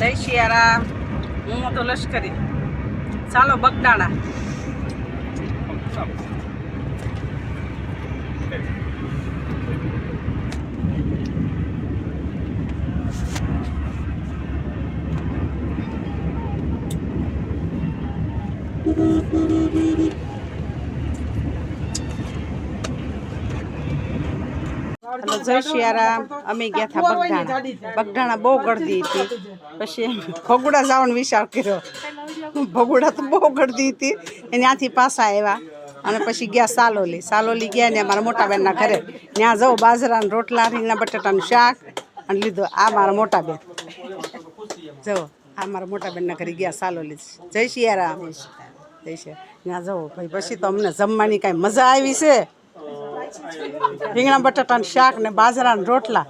જય શિયારામ હું તો લશ્કરી. ચાલો બગદાણા. હલો જય શિયારામ. અમે ગયા હતા બગડાણા બગડાણા બહુ ગળદી હતી. પછી ભગુડા જવાનો વિચાર કર્યો. ભગુડા તો બહુ ગળદી હતી. ત્યાંથી પાછા આવ્યા. અને પછી ગયા સાલોલી. સાલોલી ગયા ને મારા મોટા બેનના ઘરે. ત્યાં જાઉં બાજરાના રોટલા રીંગણા બટાટાનું શાક અને લીધું. આ મારા મોટા બેન. જુઓ આ મારા મોટા બેનના ઘરે ગયા સાલોલી. જય શિયારામ. જય શિયા ત્યાં જવું ભાઈ પછી તો અમને જમવાની કાંઈ મજા આવી છે. રીંગણા, બટાટાનું શાક ને બાજરાના રોટલા.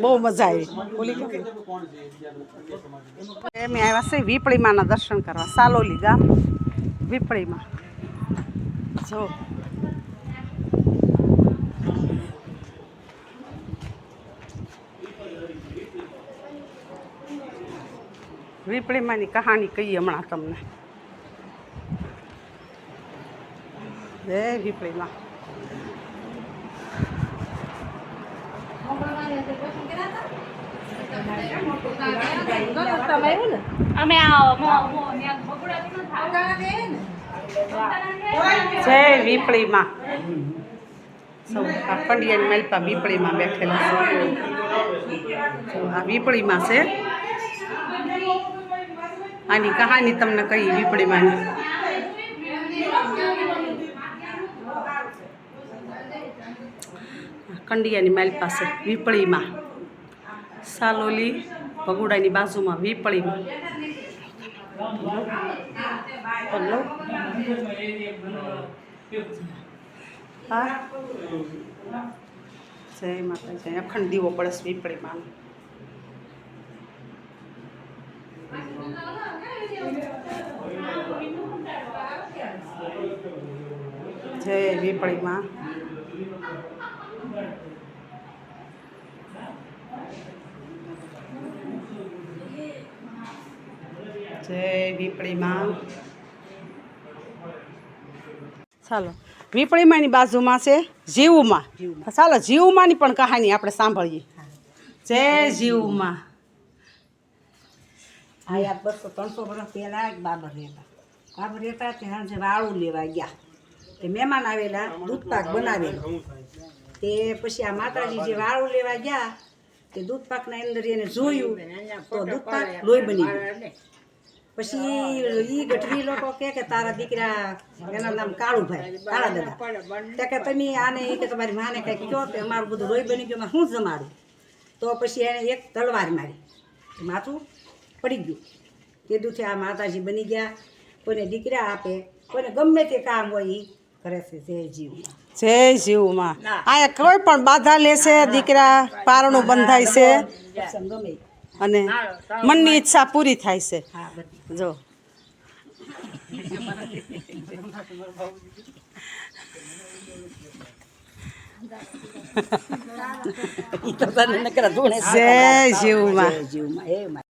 બહુ મજા આવી. અમે આવ્યા છે વીપળીમાના દર્શન કરવા, સાલોલી ગામ, વીપળીમાં. જો. વીપળીમાંની કહાણી કહીએ હમણાં તમને. જય વીપળીમાં અમે જય વીપળીમાં. સૌ આ પંડિયાની માલપા વીપળીમાં બેઠેલા છે. આ વીપળીમાં છે. આની કહાની તમને કહી વીપળીમાંની? કંડિયાની માઇલ પાસે વીપળીમાં. સાલોલી ભગુડાની બાજુમાં વીપળીમાં. જય માતાજી. અખંડ દીવો પડે વીપળીમાં. જય વીપળીમાં. જય વીપળીમાં ચાલો. વીપળીમાંની બાજુમાં છે જીવમાં. ચાલો જીવમાંની પણ કહાની આપણે સાંભળીએ. જય જીવમાં. આ યાદ બસો ત્રણસો વર્ષ પહેલાં એક બાબર રહેતા. બાબર રહેતા ત્યાં જે વાળું લેવા ગયા. તે મહેમાન આવેલા દૂધ પાક બનાવેલો. તે પછી આ માતાજી જે વાળું લેવા ગયા તે દૂધ પાકના અંદર એને જોયું તો દૂધ પાક લોહી બની ગયું. પછી ઈ ગઢવી લોકો કે કે તારા દીકરા એના નામ કાળુભાઈ કાળા દાદા. તે કે તમે આને એ કે તમારી માને કંઈક કહો કે અમારું બધું લોહી બની ગયું હું જમાડું? તો પછી એને એક તલવાર મારી. માથું પડી ગયું. કીધું છે આ માતાજી બની ગયા. કોઈને દીકરા આપે કોઈને ગમે તે કામ હોય એ કરે છે જય જીવ જય જીવમાં. અહીંયા કોઈ પણ બાધા લેશે દીકરા પારણું બંધાય છે. અને મનની ઈચ્છા પૂરી થાય છે. જો. જય એ